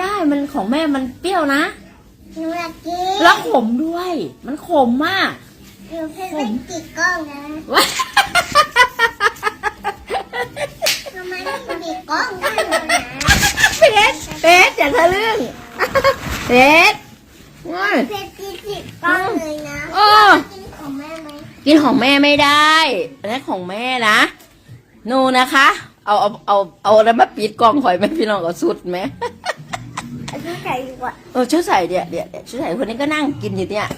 ได้ มันของแม่มันเปรี้ยวนะหนูอยากกินแล้วขมด้วย มันขมมากหนูเพิ่งไปติดกล้องนะว้าทำไมไม่ติดกล้องได้เลยนะเพชรเพชรอย่าทะลึ่งเพชรว้ายเพื่อนที่ติดกล้องเลยนะโอ้กินของแม่ไหมกินของแม่ไม่ได้อันนั้นของแม่นะหนูนะคะ เอาเอาเอาเอาอะไรมาปิดกล้องหอยไหมพี่น้องก็สุดไหมเอาที่ ใส่ดีกว่าเออชุดใส่เดี๋ยวเดี๋ยวเดี๋ยวชุดใส่คนนี้ก็นั่งกินอยู่เนี่ย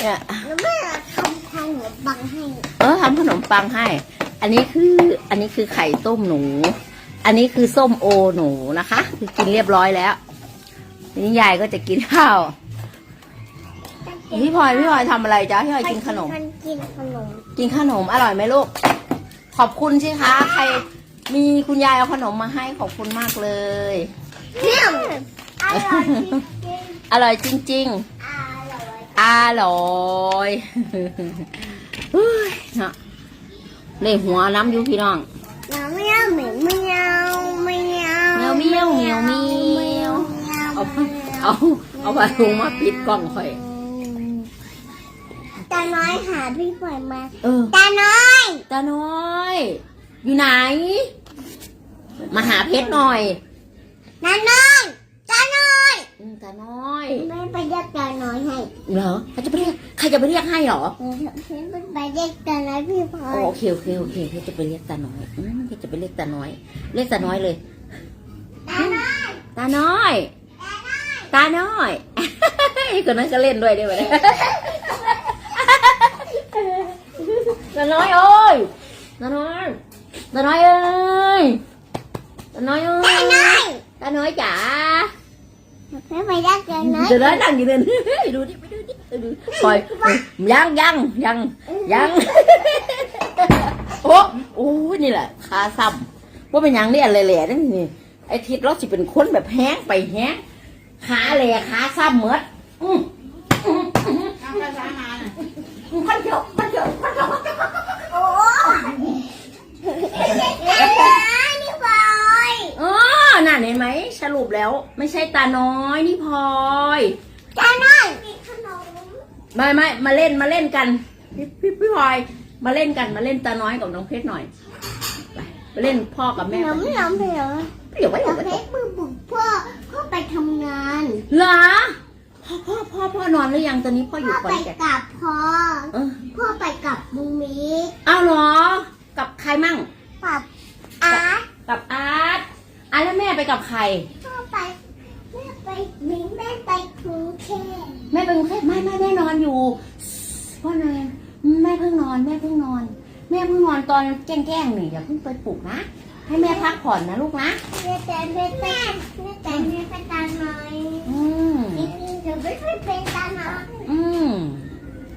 เนี่ยแล้วแม่ทำทางหังให้ เออทำขนมปังให้ อันนี้คืออันนี้คือไข่ต้มหนู อันนี้คือส้มโอหนูนะคะ คือกินเรียบร้อยแล้วนี้ยายก็จะกินข้าวพี่พลอยพี่พลอยทำอะไรจ๊ะพี่พลอยกินขนม กินขนม กินขนมอร่อยไหมลูก ขอบคุณสิคะ ใครมีคุณยายเอาขนมมาให้ขอบคุณมากเลยเที่ย อร่อยจริงอร่อยจริง ๆ อร่อยๆอร่อยเฮ้ยเนาะเลยหัวน้ำอยู่พี่น้องน้ำไม่เอาเหม็นไม่เอาไม่เอาเมียวเมียวเมียวเมียวเอาเอาเอาผ้าถุงมาปิดกล้องค่อยตาน้อยหาพี่ฝนมาเออตาน้อยตาน้อย อยู่ไหน มาหาเพชรหน่อยตาน้อยตาน้อยอืม ตาน้อยแม่ไปเรียกตาน้อยให้เหรอใครจะไปเรียกใครจะไปเรียกให้เหรอเออแม่ไปเรียกตาน้อยพี่พลอโอยโอเคโอเคโอเคเพชรจะไปเรียกตาน้อยอืมเพชรจะไปเรียกตาน้อย เรียกตาน้อยเลย ตาน้อย ตาน้อย ตาน้อยคนนั้นก็เล่นด้วยได้ไหมตาน้อยเอ้ยตาน้อยตาน้อยเอ้ยตาน้อยเอ้ตายน้อยตาน้อยจ๋า แม่ไปเรียกตาน้อยเดี๋ยวนะนั่งอยู่เนี่ยไปดูดิไปดูดิไปดูคอยยังยังยังยังโอ้โอ้นี่แหละขาซ้ำว่าเป็นยังเนี่ยแหล่ๆนั่นนี่ไอ้ทิศเราสิเป็นคนแบบแห้งไปแห้งขาแหล่ขาซ้ำเหมือดอืมมันเจาะมันเจาะมันเจาะมันเจาะโอ้ตาน้อยนี่บอย อ๋อน่ะเห็นไหมส รุปแล้ว ไม่ใช่ตาน้อยนี่พลอยตาน้อยมีขนมไม่ไม่มาเล่นมาเล่นกัน พี่พี่พี่พลอยมาเล่นกันมาเล่นตาน้อยกับน้องเพชรหน่อยไปไปเล่นพ่อกับขแม่นไปมไม่ยอมเหรอเดี๋ยวไว้ตาเดี๋ยวเพไว้ชรมือบุกพ่อพ่อไปทำงานเหรอพ่อพ่อพ่อพ่อนอนหรือยังตอนนี้พ่ออพ่ยู่อก่อไปนแก่นกับพ่อเออพ่อไปกับมูมิเอาเหรอ กับใครมั่งกับอาร์ตกับอาร์ตอาร์ตแล้วแม่ไปกับใครพ่อ ไปแม่ไปมิงแม่ไปกรุงเทพแม่ไปกรุงเทพไม่ไม่แม่นอนอยู่พ่อนอนแม่เพิ่งนอน แม่เพิ่งนอน แม่เพิ่งนอนตอนแกล้งๆนี่อย่าเพิ่งไปปลุกนะ ให้แม่พักผ่อนนะลูกนะแม่แต่แม่แต่แม่แต่แม่ไปตาหน่อยอืมจริงๆเดี๋ยวไม่ค่อยเป็นตาหน่อยอืม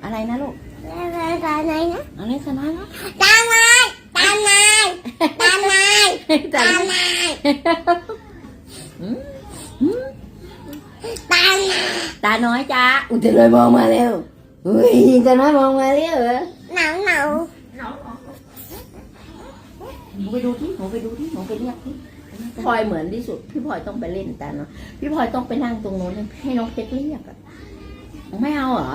อะไรนะลูกแม่ไปตาไหนนะอะไรสน้อยเนาะตาหน่อยตาหน่อยตาหน่อยแต่ตาหน่ ตาน้อยจ้าอุ้ยตาน้อยมองมาเร็วอุ้ยตาน้อยมองมาเร็วเหรอหนาวหนาวหนูไปดูที่หนูไปดูที่หนูไปเรียกที่พลอยเหมือนที่สุด พี่พลอยต้องไปเล่นตาเนาะพี่พลอยต้องไปนั่งตรงโน้นให้น้องเพชรเรียกอะไม่เอาเหรอ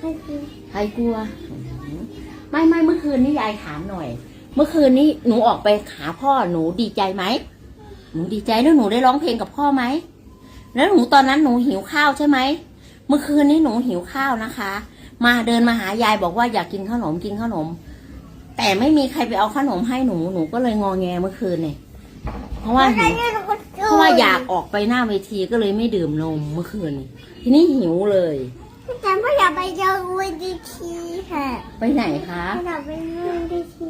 ไม่คือใครกลัวอืมไม่ไม่เมื่อคืนนี้ยายถามหน่อย เมื่อคืนนี้หนูออกไปหาพ่อหนูดีใจไหมหนูดีใจแล้วหนูได้ร้องเพลงกับพ่อไหม แล้วหนูตอนนั้นหนูหิวข้าวใช่ไหม เมื่อคืนนี้หนูหิวข้าวนะคะ มาเดินมาหายายบอกว่าอยากกินขนมกินขนม แต่ไม่มีใครไปเอาขนมให้หนูหนูก็เลยงอแงเมื่อคืนเนี่ย เพราะว่าหิวเพราะว่าอยากออกไปหน้าเวทีก็เลยไม่ดื่มนมเมื่อคืนนี้ทีนี้หิวเลยแต่ไม่อยากไปเจอวิดีทีค่ะ ไปไหนคะไม่อยากไปวิดีที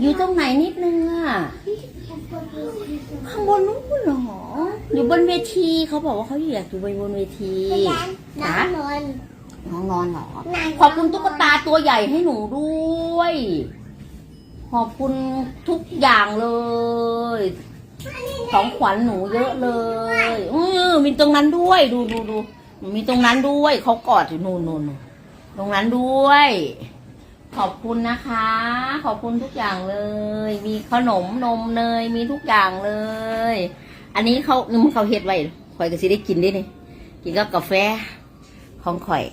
อยู่ตรงไหนนิดนึงอะ ข้างบนนู้นเหรอ อยู่บนเวทีเขาบอกว่าเขาอยากอยู่บนบนเวทีน้ำนอนน้องนอนเหรอ ขอบคุณตุ๊กตาตัวใหญ่ให้หนูด้วย ขอบคุณทุกอย่างเลยของขวัญหนูเยอะเลย อือมีตรงนั้นด้วย ดูดูดูมีตรงนั้นด้วย เขากอดอยู่นู่นนู่นนู่นตรงนั้นด้วย ขอบคุณนะคะ ขอบคุณทุกอย่างเลย มีขนมนมเนยมีทุกอย่างเลย อันนี้เขานึกเขาเฮ็ดไว้ข่อยก็สิได้กินได้นี่กินกับกาแฟของข่อย